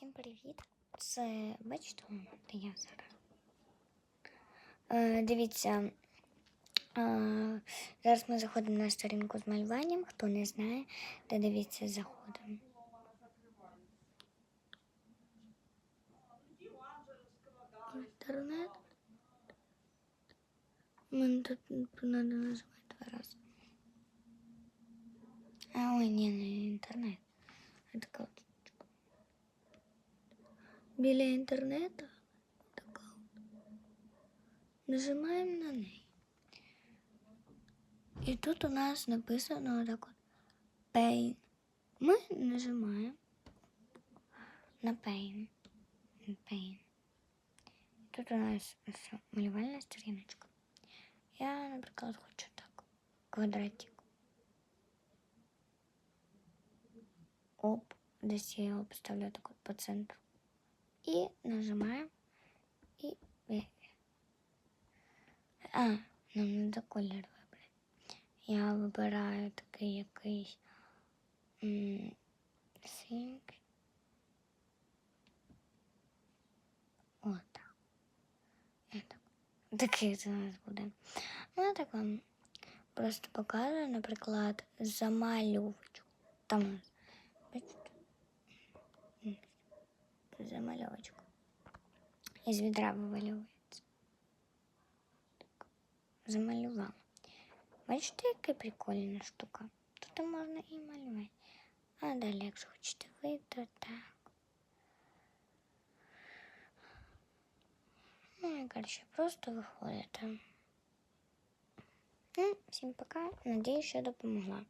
Всім привіт! Це бачите, де я зараз. Е, дивіться, е, зараз ми заходимо на сторінку з малюванням. Хто не знає, де дивіться, заходимо. Інтернет. Мені тут треба нажимати два рази. А, ой, ні, не інтернет. А така от штука. Біля інтернету така от. Нажимаємо на неї. І тут у нас написано отак от Pain. Ми нажимаємо на Pain. На Pain. І тут у нас ось малювальна сторіночка. Я, наприклад, хочу так. Квадратик. Оп. Десь я його поставлю так от по центру. І нажимаємо. І. е, А, нам треба колір вибрати. Я вибираю такий якийсь м, синький. Отак. Так. Такий це у нас буде. Ну, я так вам просто показую, наприклад, замальовочку. Там Замальовочку. Із відра вивалюється. Так. Замалювала. Бачите, яка прикольна штука. Тут можна і малювати. А далі, якщо хочете ви, то так. Ну, і, коротше, просто виходите. Ну, всім пока. Надіюсь, що допомогла.